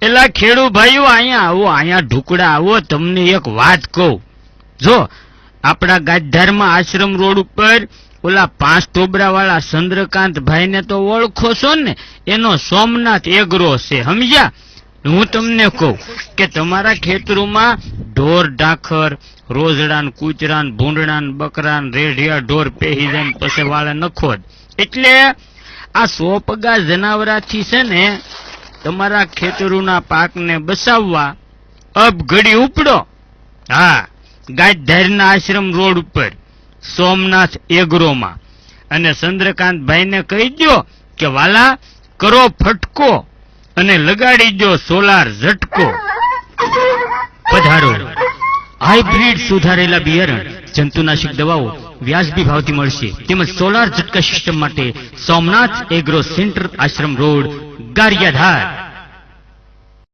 એલા ખેડૂ ભાઈઓ અહીંયા આવો, અહીંયા ઢુકડા આવો, તમને એક વાત કહું. જો, આપણા ગાંધારમાં આશ્રમ રોડ ઉપર ઓલા પાંચ ટોબરા વાળા ચંદ્રકાંત ભાઈને તો ઓળખો છો ને, એનો સોમનાથ એગ્રો છે, સમજ્યા? હું તમને કહું કે તમારા ખેતરોમાં ઢોર ઢાખર, રોજડાન, કૂચરાન ભૂંડડાન બકરાન, રેઢિયા, ઢોર પેહી જાય પછી વાળા નખો એટલે આ સો પગા જનાવરાથી છે ને તમારા ખેતરોના પાકને બસાવવા અબ ઘડી ઉપડો. હા, ગાજધારીના આશ્રમ રોડ ઉપર, સોમનાથ એગ્રોમાં. અને ચંદ્રકાંતભાઈને કહી દો કે, વાલા, કરો ફટકો અને લગાડી દો સોલાર ઝટકો. પધારો. હાઇબ્રિડ સુધારેલા બિયારણ, જંતુનાશક દવાઓ વ્યાજબી ભાવથી મળશે. તેમજ સોલાર ઝટકા સિસ્ટમ માટે Somnath agro centre Ashram road Gariadhar.